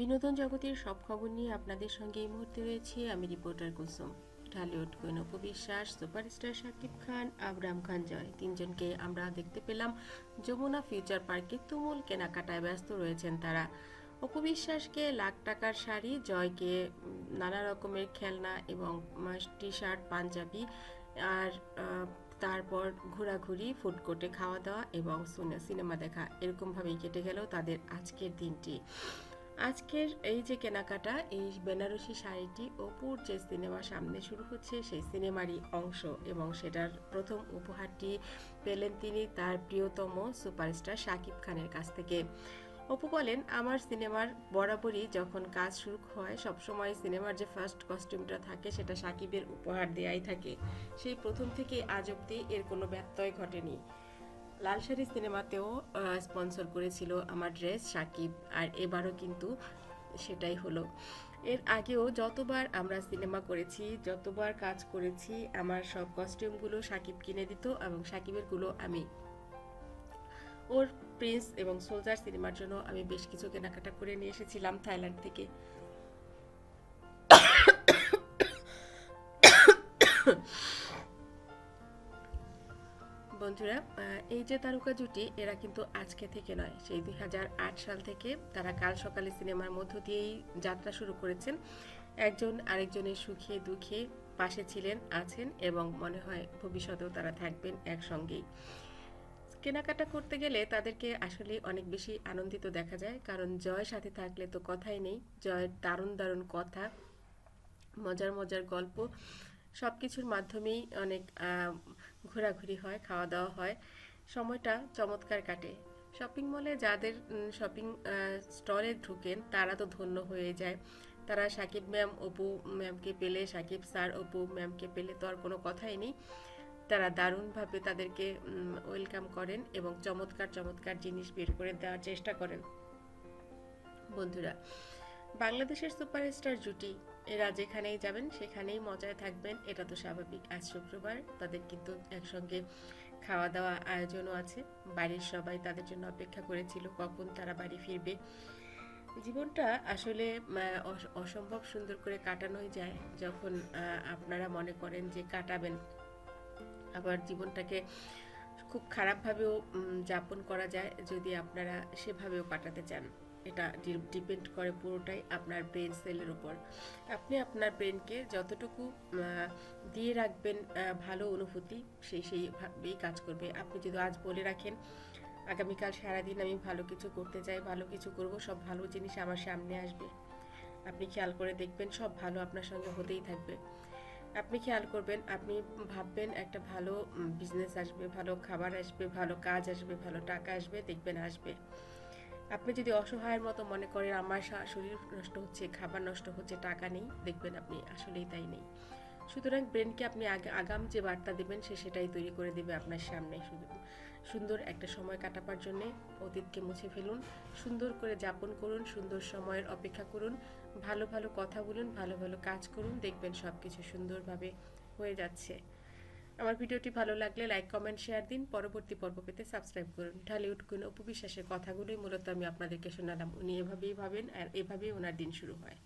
বিনোদন জগতের সব খবর নিয়ে আপনাদের সঙ্গে এই মুহূর্তে রয়েছে। আমি রিপোর্টার কুসুম। ঢালিউড অপু বিশ্বাস, সুপারস্টার শাকিব খান, আবরাম খান জয়। তিনজনকে আমরা দেখতে পেলাম। যমুনা ফিউচার পার্কে তুমুল কেনাকাটায় ব্যস্ত রয়েছেন তারা। অপু বিশ্বাসকে লাখ টাকার শাড়ি, জয়কে নানা রকমের খেলনা এবং টি শার্ট, পাঞ্জাবি আর তারপর ঘোরাঘুরি ফুড কোর্টে খাওয়া দাওয়া এবং সিনে- সিনেমা দেখা এরকমভাবেই কেটে গেল তাদের আজকের দিনটি। আজকের এই যে কেনাকাটা, এই বেনারসি শাড়িটি অপুর যে সিনেমা সামনে শুরু হচ্ছে, সেই সিনেমারই অংশ এবং সেটার প্রথম উপহারটি পেলেন তিনি তার প্রিয়তম সুপারস্টার শাকিব খানের কাছ থেকে। অপু বলেন, আমার সিনেমার বরাবরই যখন কাজ শুরু হয়, সবসময় সিনেমার যে ফার্স্ট কস্টিউমটা থাকে, সেটা সাকিবের উপহার দেয়াই থাকে। সেই প্রথম থেকে আজ অব্দি এর কোনো ব্যত্যয় ঘটেনি। লাল শাড়ি সিনেমাতেও স্পন্সর করেছিল আমার ড্রেস সাকিব, আর এবারও কিন্তু সেটাই হলো। এর আগেও যতবার আমরা সিনেমা করেছি, যতবার কাজ করেছি, আমার সব কস্টিউমগুলো সাকিব কিনে দিত এবং সাকিবেরগুলো আমি। ওর প্রিন্স এবং সোলজার সিনেমার জন্য আমি বেশ কিছু কেনাকাটা করে নিয়ে এসেছিলাম থাইল্যান্ড থেকে। বন্ধুরা এই যে তারকা জুটি, এরা কিন্তু আজকে থেকে নয়, সেই দুই হাজার আট সাল থেকে তারা কাল সকালে সিনেমার মধ্য দিয়েই যাত্রা শুরু করেছেন। একজন আরেকজনের সুখে দুঃখে পাশে ছিলেন, আছেন এবং মনে হয় ভবিষ্যতেও তারা থাকবেন একসঙ্গেই। কেনাকাটা করতে গেলে তাদেরকে আসলে অনেক বেশি আনন্দিত দেখা যায়। কারণ জয় সাথে থাকলে তো কথাই নেই। জয়ের দারুণ দারুণ কথা, মজার মজার গল্প সব কিছুর মাধ্যমেই অনেক ঘোরাঘুরি হয় খাওয়া দাওয়া হয়। সময়টা চমৎকার কাটে। শপিং মলে যাদের শপিং স্টলে ঢুকেন, তারা তো ধন্য হয়ে যায়। তারা সাকিব ম্যাম, অপু ম্যামকে পেলে, সাকিব স্যার, অপু ম্যামকে পেলে তো আর কোনো কথাই নেই। তারা দারুণভাবে তাদেরকে ওয়েলকাম করেন এবং চমৎকার চমৎকার জিনিস বের করে দেওয়ার চেষ্টা করেন। বন্ধুরা, বাংলাদেশের সুপারস্টার জুটি এরা যেখানেই যাবেন, সেখানেই মজায় থাকবেন, এটা তো স্বাভাবিক। আজ শুক্রবার, তাদের কিন্তু একসঙ্গে খাওয়া দাওয়া আয়োজনও আছে। বাড়ির সবাই তাদের জন্য অপেক্ষা করেছিল কখন তারা বাড়ি ফিরবে। জীবনটা আসলে অস- অসম্ভব সুন্দর করে কাটানোই যায় যখন আপনারা মনে করেন যে কাটাবেন। আবার জীবনটাকে খুব খারাপভাবেও যাপন করা যায় যদি আপনারা সেভাবেও কাটাতে চান। এটা ডিপেন্ড করে পুরোটাই আপনার ব্রেন সেলের উপর। আপনি আপনার ব্রেনকে যতটুকু দিয়ে রাখবেন ভালো অনুভূতি সেই সেইভাবেই কাজ করবে। আপনি যদি আজ বলে রাখেন, আগামীকাল সারাদিন আমি ভালো কিছু করতে চাই, ভালো কিছু করব, সব ভালো জিনিস আমার সামনে আসবে। আপনি খেয়াল করে দেখবেন সব ভালো আপনার সঙ্গে হতেই থাকবে। আপনি খেয়াল করবেন, আপনি ভাববেন একটা ভালো বিজনেস আসবে, ভালো খাবার আসবে, ভালো কাজ আসবে, ভালো টাকা আসবে, দেখবেন আসবে। আপনি যদি অসহায়ের মতো মনে করেন, আমার শরীর নষ্ট হচ্ছে, খাবার নষ্ট হচ্ছে, টাকা নেই, দেখবেন আপনি আসলেই তাই নেই। সুতরাং ব্রেনকে আপনি আগ- আগাম যে বার্তা দেবেন, সে সেটাই তৈরি করে দেবে আপনার সামনে শুধু। সুন্দর একটা সময় কাটাবার জন্যে অতীতকে মুছে ফেলুন, সুন্দর করে যাপন করুন, সুন্দর সময়ের অপেক্ষা করুন, ভালো ভালো কথা বলুন, ভালো ভালো কাজ করুন, দেখবেন সব কিছু সুন্দরভাবে হয়ে যাচ্ছে। আমার ভিডিওটি ভালো লাগলে লাইক, কমেন্ট, শেয়ার দিন, পরবর্তী পর্ব পেতে সাবস্ক্রাইব করুন। ঢালিউড কুইন অপু বিশ্বাসের কথাগুলোই মূলত আমি আপনাদেরকে শোনালাম। উনি এভাবেই ভাবেন আর এভাবেই ওনার দিন শুরু হয়।